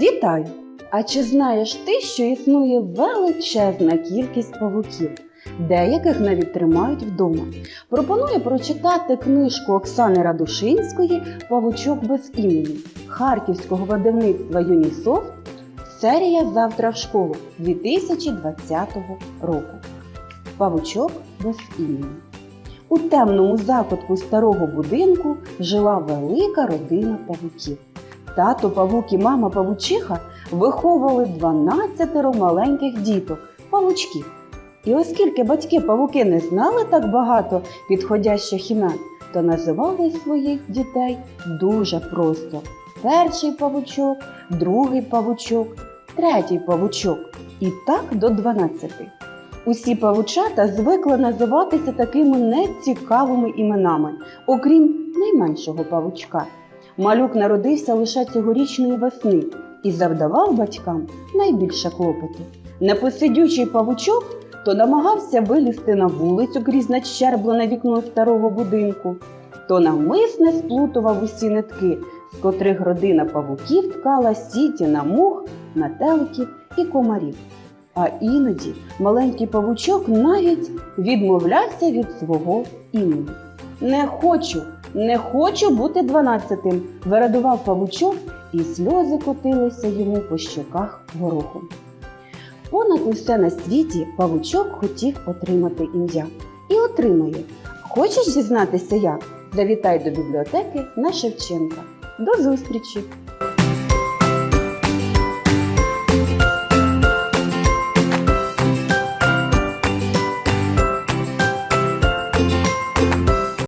Вітаю! А чи знаєш ти, що існує величезна кількість павуків? Деяких навіть тримають вдома. Пропоную прочитати книжку Оксани Радушинської Павучок без імені Харківського видавництва Юнісофт. Серія Завтра в школу 2020 року. Павучок без імені. У темному закутку старого будинку жила велика родина павуків. Тато павук і мама павучиха виховували 12 маленьких діток, павучків. І оскільки батьки павуки не знали так багато підходящих імен, то називали своїх дітей дуже просто: перший павучок, другий павучок, третій павучок і так до 12. Усі павучата звикли називатися такими нецікавими іменами, окрім найменшого павучка. Малюк народився лише цьогорічної весни і завдавав батькам найбільше клопоту. Непосидючий павучок то намагався вилізти на вулицю крізь надщерблене вікно старого будинку, то навмисне сплутував усі нитки, з котрих родина павуків ткала сіті на мух, метеликів і комарів. А іноді маленький павучок навіть відмовлявся від свого імені. Не хочу, не хочу бути дванадцятим, вирадував павучок, і сльози котилися йому по щоках гороху. Понад усе на світі павучок хотів отримати ім'я. І отримає. Хочеш дізнатися як? Завітай до бібліотеки на Шевченка. До зустрічі!